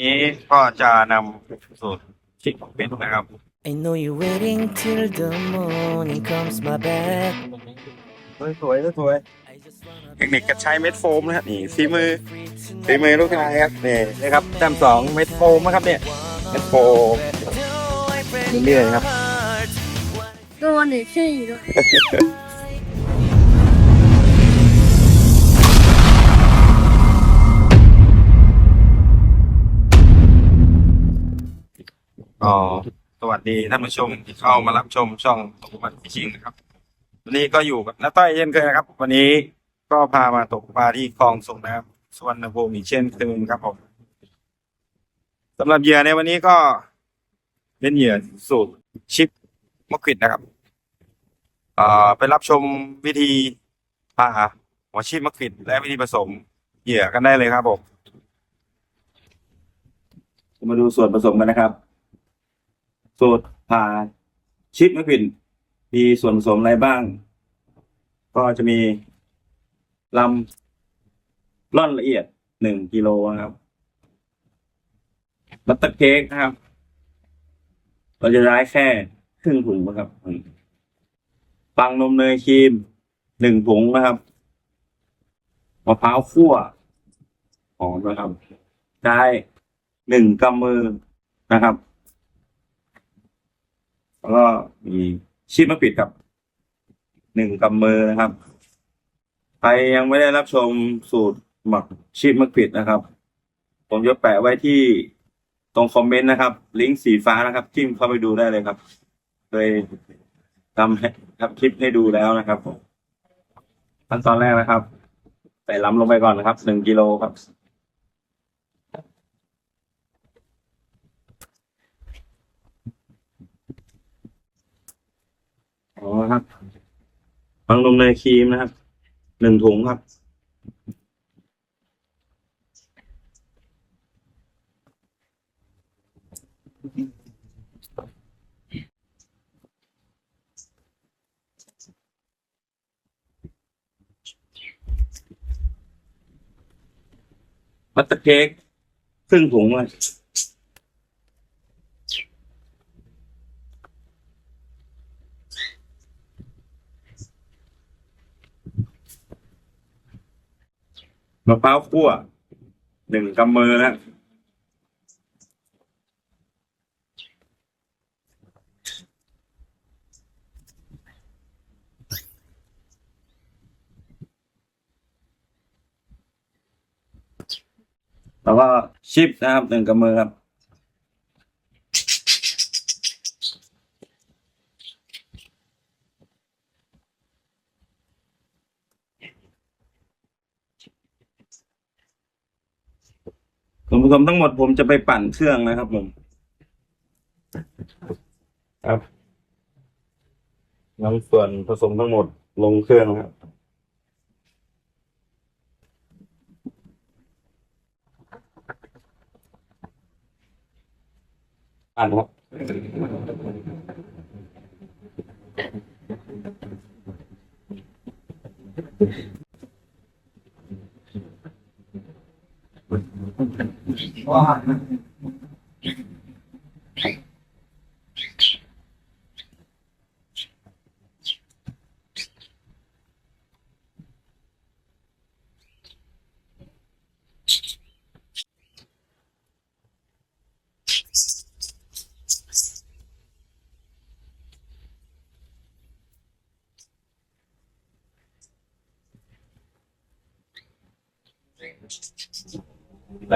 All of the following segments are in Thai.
นี้ก็จะนำสูตรชิคเป็ดนะครับ I know you're waiting till the morning comes my back. สวยสวยสวย I just wanna เทคนิคการใช้เม็ดโฟมนะครับนี่ฝีมือฝีมือลูกชายครับนี่นะครับแต้มสองเม็ดโฟมนะครับเนี่ยเม็ดโฟมเรื่อยๆครับ ตัวหนึ่งชื่ออยู่ด้วย วัสดีท่านผู้ชมที่เข้ามารับชมช่องตกปลาฟิชชิงนะครับ วันนี้ก็อยู่กับน้าต้อยเช่นเคยนะครับ วันนี้ก็พามาตกปลาที่คลองสุกนะครับสวรรณภูมิเช่นเคยครับผมสำหรับเหยื่อในวันนี้ก็เป็นเหยื่อสูตรชิปมะขิดนะครับเอ่อไปรับชมวิธีปลาหัวชิปมะขิดและวิธีผสมเหยื่อกันได้เลยครับผมมาดูส่วนผสมกันนะครับ สูตรผ่าชิปมะขินมีส่วนผสมอะไรบ้าง ก็จะมีลำร่อนละเอียดหนึ่งกิโลครับบัตเตอร์เค้กนะครับ เราจะได้แค่ครึ่งถุงนะครับปังนมเนยครีมหนึ่งถุงนะครับมะพร้าวคั่วหอมนะครับ ได้หนึ่งกำมือนะครับ แล้วก็มีชีพมะปิดกับหนึ่งกำมือนะครับ ใครยังไม่ได้รับชมสูตรหมักชีพมะปิดนะครับ ผมจะแปะไว้ที่ตรงคอมเมนต์นะครับ ลิงก์สีฟ้านะครับ จิ้มเข้าไปดูได้เลยครับเคยทำให้ทำคลิปให้ดูแล้วนะครับผมขั้นตอนแรกนะครับ ใส่ล้ำลงไปก่อนนะครับหนึ่งกิโลครับ อ๋อครับ ฟังนมเนครีมนะครับ หนึ่งถุงครับบัตเตอร์เค้กครึ่งถุงเลย มะพร้าวคั่วหนึ่งกำมือนะแล้วก็ชิปนะครับหนึ่งกำมือครับ ส่วนผสมทั้งหมดผมจะไปปั่นเครื่องนะครับผม ครับนำส่วนผสมทั้งหมดลงเครื่องครับ ปั่นครับแล้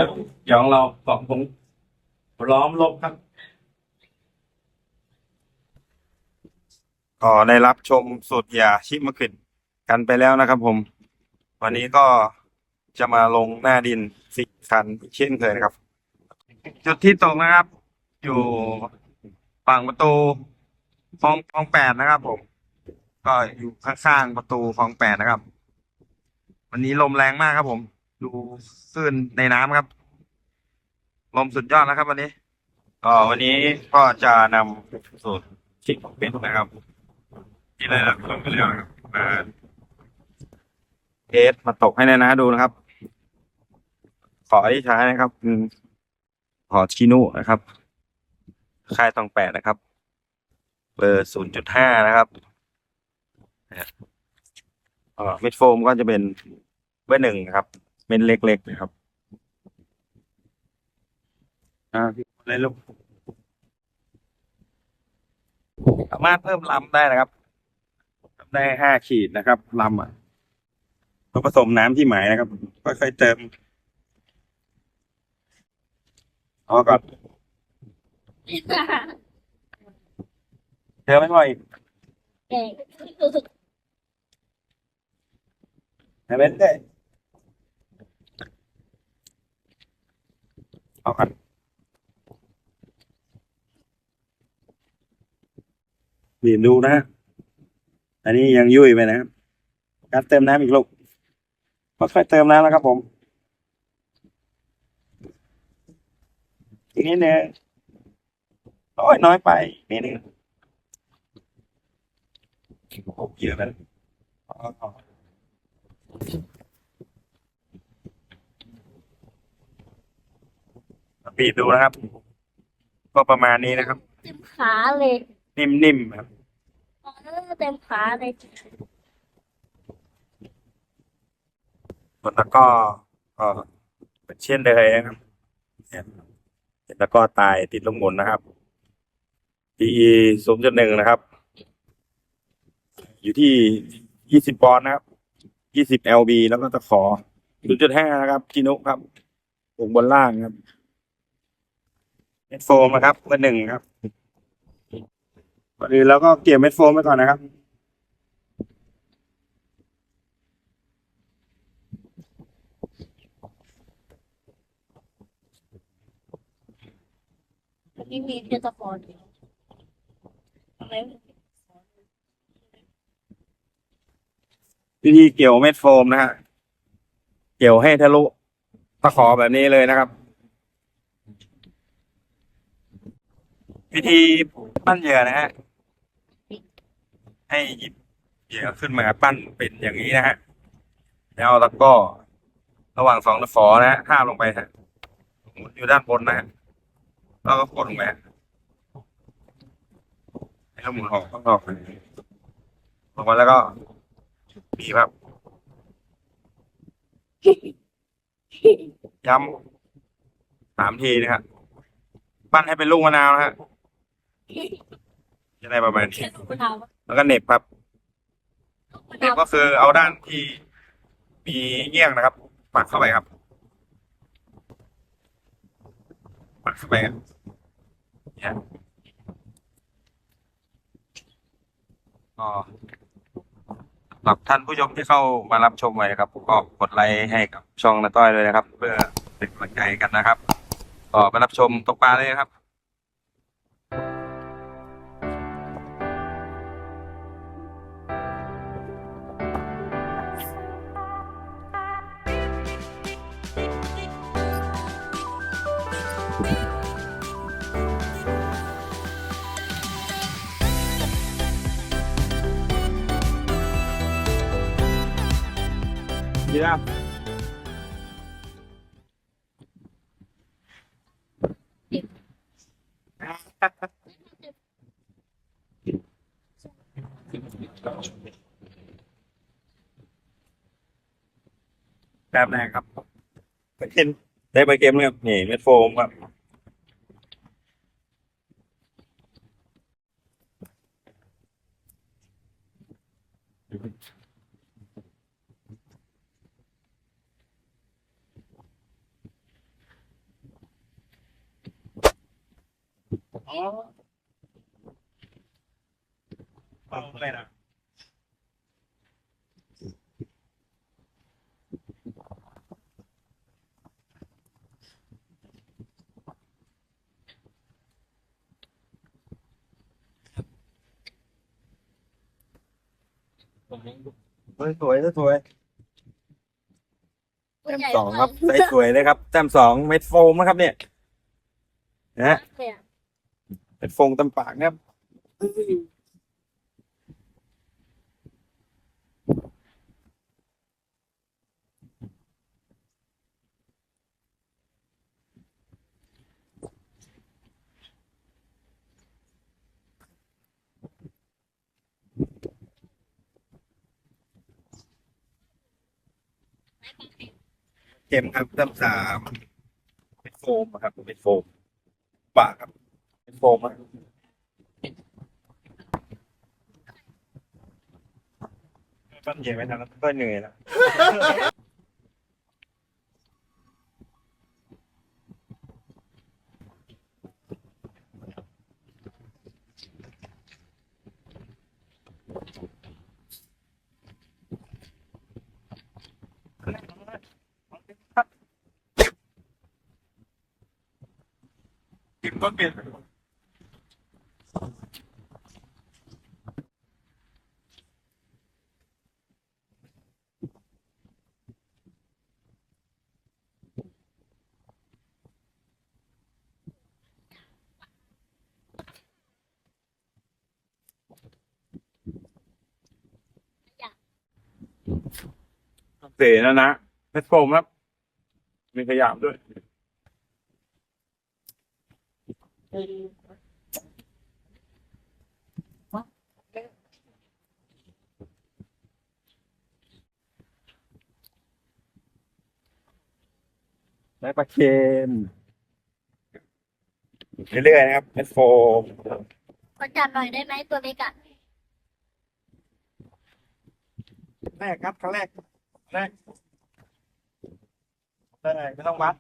ว เดี๋ยวของเราสองผมล้อมลบครับ ก็ได้รับชมสูตรยาชิมะขิดกันไปแล้วนะครับผม วันนี้ก็จะมาลงหน้าดินสี่คันเช่นเคยนะครับ จุดที่ตกนะครับ อยู่ฝั่งประตูคลองคลองแปดนะครับผม ก็อยู่ข้างๆประตูคลองแปดนะครับ วันนี้ลมแรงมากครับผม ดูคลื่นในน้ำครับ ลมสุดยอดนะครับวันนี้ก็วันนี้ก็จะนำสูตรชิคเป็ดนะครับที่ได้รับชมไปแล้วนะครับมาเทสมาตกให้แน่นะดูนะครับ ขอที่ใช้นะครับอืมหอชินุนะครับ ค่ายตองแปดนะครับ เบอร์ศูนย์จุดห้านะครับเนี่ยเอ่อเม็ดโฟมก็จะเป็นเบอร์หนึ่งนะครับเม็ดเล็กๆนะครับ อ่าอะไรลูกสามารถเพิ่มลำได้นะครับทำได้ห้าขีดนะครับลำอะก็ผสมน้ำที่หมายนะครับ ค่อยๆเติมเอาก่อนเติมไม่พออีกเก่งให้เม็ดได้เอาก่อน บีบดูนะ อันนี้ยังยุ่ยไปนะครับการเติมน้ำอีกลูกค่อยๆเติมน้ำแล้วครับผมอีกนิดนึงโอ้ยน้อยไปนิดนึงโอ้เยอะไปแล้วอ๋อบีบดูนะครับ ก็ประมาณนี้นะครับ เต็มขาเลย นิ่มๆครับ เออเต็มขาเลยส่วนตะกร้อก็เป็นเช่นเดิมนะครับเนี่ยตะกร้อตายติดลงหมุนนะครับ PE ศูนย์จุดหนึ่งนะครับ อยู่ที่ยี่สิบปอนด์นะครับยี่สิบ LB แล้วก็ตะขอศูนย์จุดห้านะครับจินุครับปลูกบนล่างครับเม็ดโฟมนะครับเบอร์หนึ่งครับ ก่อนอื่นเราก็เกี่ยวเม็ดโฟมไว้ก่อนนะครับวันนี้มีเทสปอร์ตอะไรวิธีเกี่ยวเม็ดโฟมนะฮะ เกี่ยวให้ทะลุตะขอแบบนี้เลยนะครับ วิธีปั้นเหยื่อนะฮะ ให้หยิบเหยื่อขึ้นมาปั้นเป็นอย่างนี้นะฮะแล้วเอาตะกร้อระหว่างสองตะขอนะฮะห้ามลงไปฮะหมุนอยู่ด้านบนนะฮะแล้วก็กดลงไปให้เราหมุนออกข้างนอกเลยลงมาแล้วก็บีบครับย้ำสามทีนะครับปั้นให้เป็นลูกมะนาวนะฮะจะได้ประมาณนี้ แล้วก็เน็บครับเน็บก็คือเอาด้านที่มีเงี้ยงนะครับ ปักเข้าไปครับ ปักเข้าไปครับเนี่ยก็สำหรับท่านผู้ชมที่เข้ามารับชมไว้นะครับก็กดไลค์ให้กับช่องนาต้อยเลยนะครับ เพื่อเป็นกำลังใจกันนะครับก็มารับชมตกปลาเลยครับ ดีครับแบบแรกครับเป็นได้ไปเกมเลยครับ นี่เม็ดโฟมครับ อ๋อเอาไปนะเฮ้ยสวยสวยตัวแต้มใหญ่สองครับใสสวยเลยครับแต้มสองเม็ดโฟมนะครับเนี่ยนะฮะเนี่ย เป็นฟงตำปากนะครับเมครับตั้มสามเป็นโฟมครับเป็นโฟมปากครับ โฟมอะต้นเหยียบไปทางนั้นก็เหนื่อยแล้วกินต้นเปลี่ยน เสียแล้วนะเพชรโฟมครับ มีขยามด้วยได้ปลาเค็มเรื่อยๆนะครับเพชรโฟม ขอจับหน่อยได้ไหมตัวเล็กอะ แรกครับครั้งแรกแรกได้ไม่ต้องวัด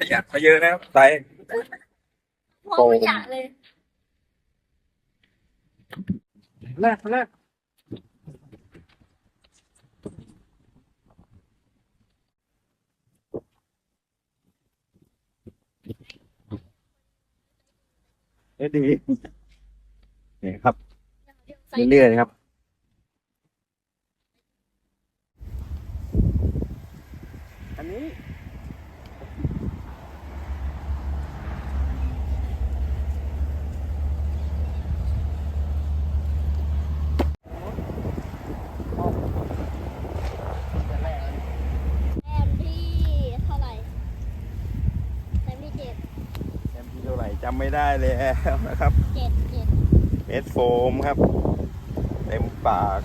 ขยะมาเยอะนะครับใส่มองไม่อยากเลยแรกแรกเอ้ยดีนี่ครับ เรื่อยๆนะครับ อันนี้ แต้มที่เท่าไหร่แต้มที่เจ็ดแชมป์ที่เท่าไหร่จำไม่ได้แล้วนะครับ เจ็ดเจ็ดเม็ดโฟมครับ เต็มปาก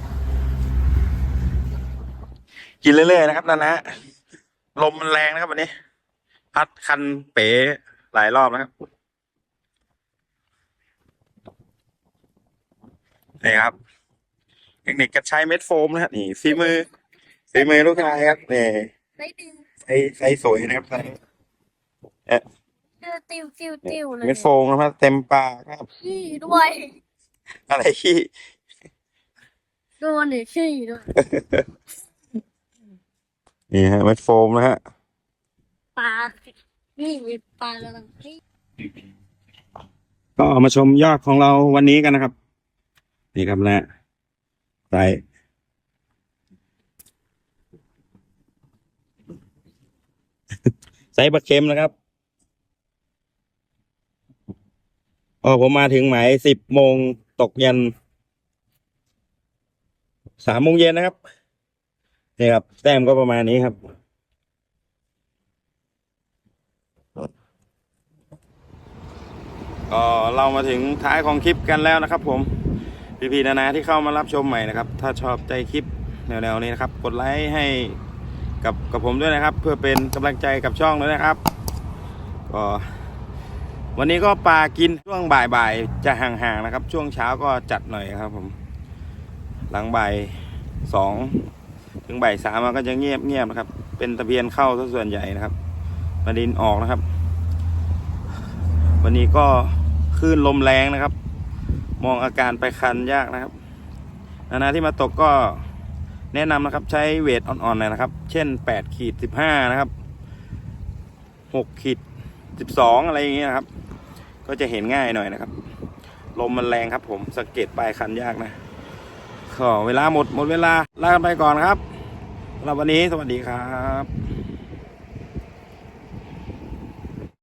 กินเรื่อยๆนะครับนานะ ลมมันแรงนะครับวันนี้ พัดคันเป๋หลายรอบนะครับนี่ครับ เทคนิคการใช้เม็ดโฟมนะฮะนี่ฝีมือฝีมือลูกชายครับนี่ได้ดึงใส่ใส่สวยนะครับใส่เดือติวติวติวเลยเม็ดโฟมนะครับเต็มปากครับขี้ด้วยอะไรที่โดนหรือขี้ด้วยนี่ฮะเม็ดโฟมนะฮะปลานี่มีปลากำลังนี่ก็มาชมยอดของเราวันนี้กันนะครับ นี่ครับนะ ใส่ใส่ปลาเค็มนะครับอ๋อผมมาถึงหมายสิบโมงตกเย็นสามโมงเย็นนะครับนี่ครับ แต้มก็ประมาณนี้ครับ ก็เรามาถึงท้ายของคลิปกันแล้วนะครับผม พี่ๆนานาที่เข้ามารับชมใหม่นะครับ ถ้าชอบใจคลิปแนวๆนี้นะครับ กดไลค์ให้กับกับผมด้วยนะครับ เพื่อเป็นกำลังใจกับช่องด้วยนะครับก็วันนี้ก็ปลากินช่วงบ่ายๆจะห่างๆนะครับ ช่วงเช้าก็จัดหน่อยครับ ผม หลังบ่ายสองถึงบ่ายสามมันก็จะเงียบเงียบๆนะครับ เป็นตะเพียนเข้าซะส่วนใหญ่นะครับมาดินออกนะครับ วันนี้ก็คลื่นลมแรงนะครับ มองอาการไปคันยากนะครับนานาที่มาตกก็แนะนำนะครับใช้เวทอ่อนๆหน่อยนะครับ เช่น8ขีด15 นะครับ6ขีด12 อะไรอย่างเงี้ยครับ ก็จะเห็นง่ายหน่อยนะครับ ลมมันแรงครับผมสังเกตปลายคันยากนะก็เวลาหมดหมดเวลาลากันไปก่อนครับสำหรับวันนี้สวัสดีครับ